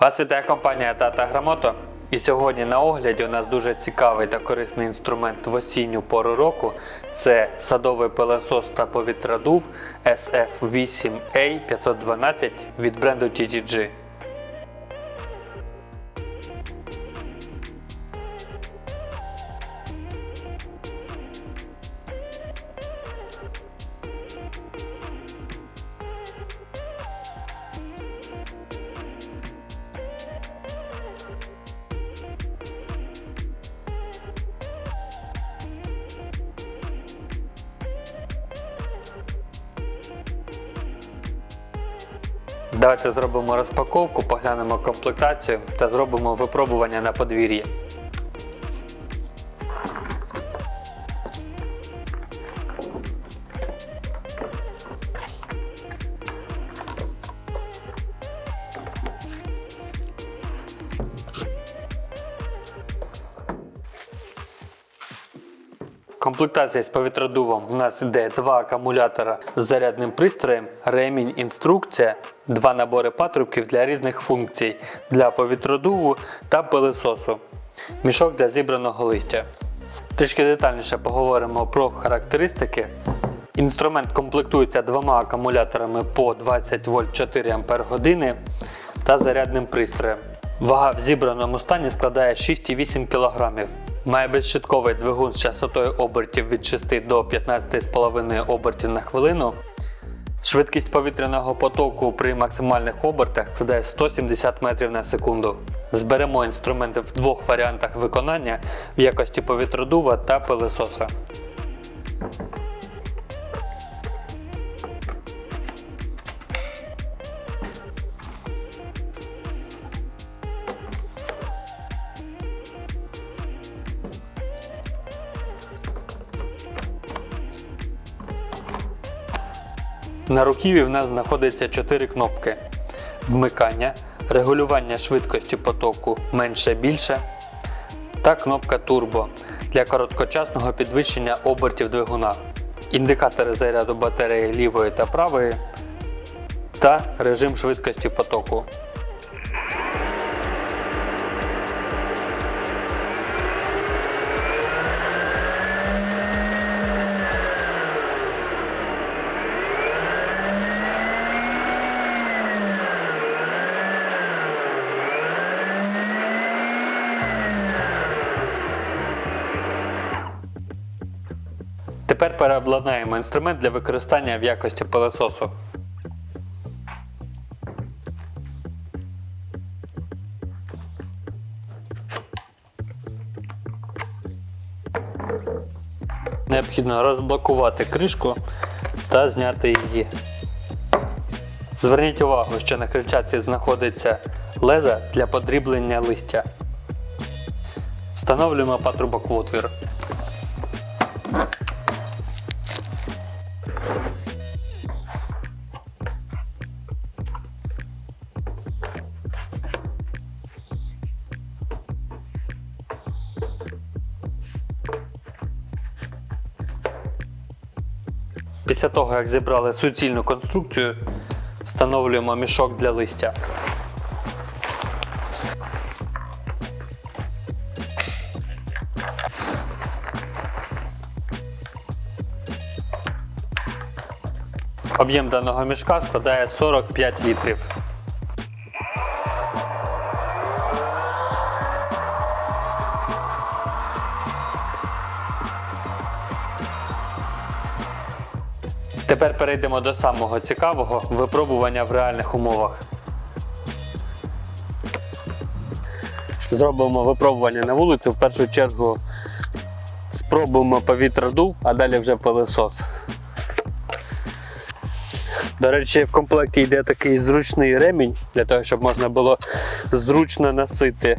Вас вітає компанія Тата Грамото. І сьогодні на огляді у нас дуже цікавий та корисний інструмент в осінню пору року. Це садовий пилосос та повітродув SF8A512 від бренду TGG. Давайте зробимо розпаковку, поглянемо комплектацію та зробимо випробування на подвір'ї. В комплектації з повітродувом у нас йде два акумулятора з зарядним пристроєм, ремінь, інструкція, два набори патрубків для різних функцій для повітродуву та пилисосу, мішок для зібраного листя. Трішки детальніше поговоримо про характеристики. Інструмент комплектується двома акумуляторами по 20 вольт 4 Ампер та зарядним пристроєм. Вага в зібраному стані складає 6,8 кг. Має безщитковий двигун з частотою обертів від 6 до 15,5 обертів на хвилину. Швидкість повітряного потоку при максимальних обертах складає 170 метрів на секунду. Зберемо інструменти в двох варіантах виконання в якості повітродува та пилисоса. На руківі в нас знаходиться 4 кнопки: вмикання, регулювання швидкості потоку менше більше та кнопка турбо для короткочасного підвищення обертів двигуна, індикатори заряду батареї лівої та правої та режим швидкості потоку. Тепер переобладнаємо інструмент для використання в якості пилососу. Необхідно розблокувати кришку та зняти її. Зверніть увагу, що на крильчатці знаходиться леза для подріблення листя. Встановлюємо патрубок в отвір. Після того, як зібрали суцільну конструкцію, встановлюємо мішок для листя. Об'єм даного мішка складає 45 літрів. Тепер перейдемо до самого цікавого випробування в реальних умовах. Зробимо випробування на вулицю. В першу чергу спробуємо повітродув, а далі вже пилисос. До речі, в комплекті йде такий зручний ремінь, для того, щоб можна було зручно носити.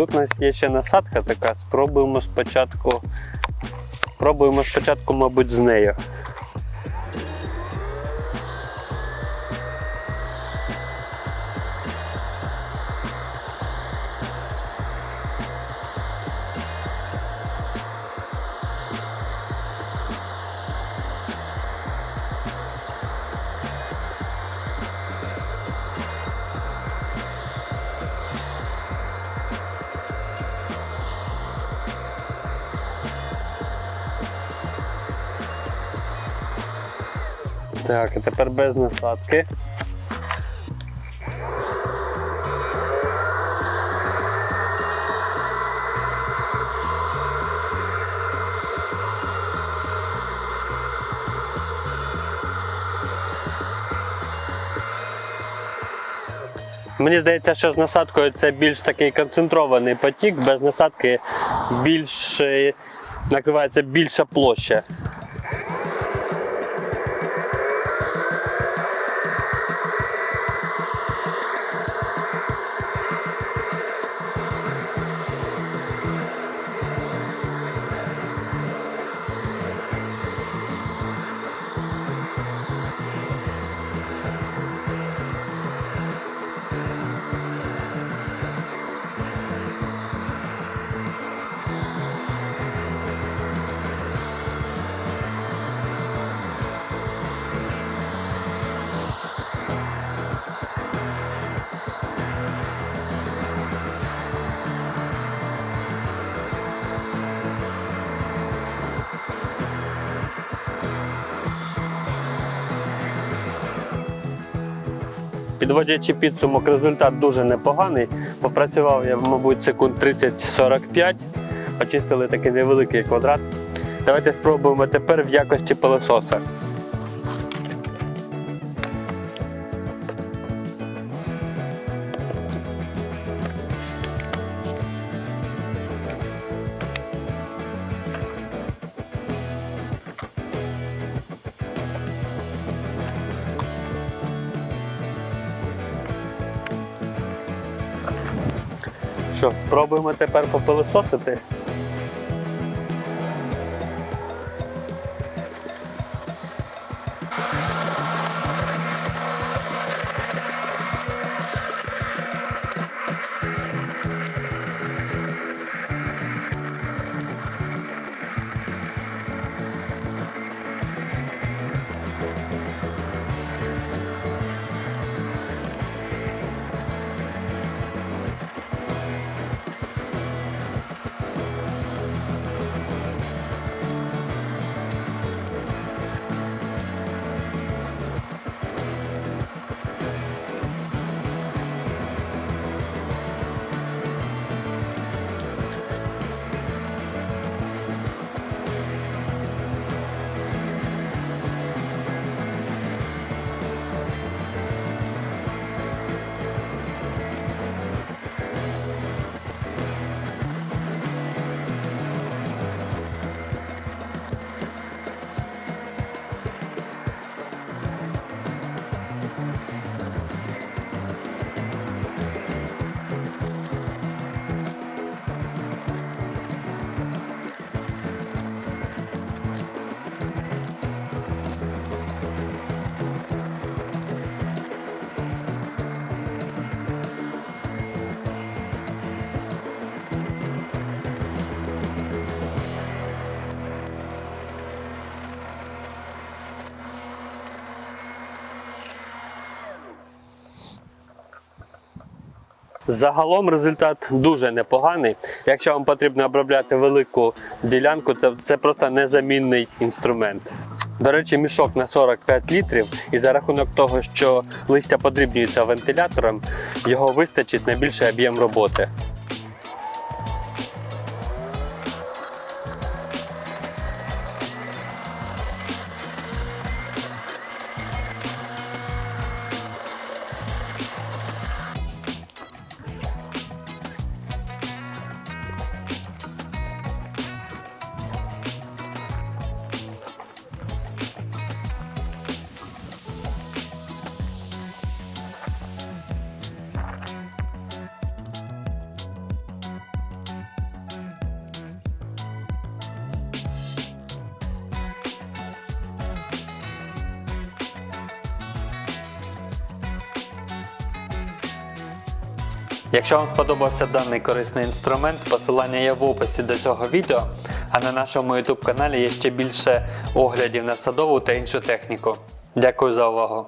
Тут у нас є ще насадка така. Спробуємо спочатку. Спробуємо спочатку, мабуть, з нею. Так, а тепер без насадки. Мені здається, що з насадкою це більш такий концентрований потік, без насадки більш накривається більша площа. Підводячи підсумок, результат дуже непоганий. Попрацював я, мабуть, секунд 30-45. Очистили такий невеликий квадрат. Давайте спробуємо тепер в якості пилососа. Що, спробуємо тепер попилососити? Загалом результат дуже непоганий. Якщо вам потрібно обробляти велику ділянку, то це просто незамінний інструмент. До речі, мішок на 45 літрів, і за рахунок того, що листя подрібнюється вентилятором, його вистачить на більший об'єм роботи. Якщо вам сподобався даний корисний інструмент, посилання є в описі до цього відео, а на нашому YouTube каналі є ще більше оглядів на садову та іншу техніку. Дякую за увагу!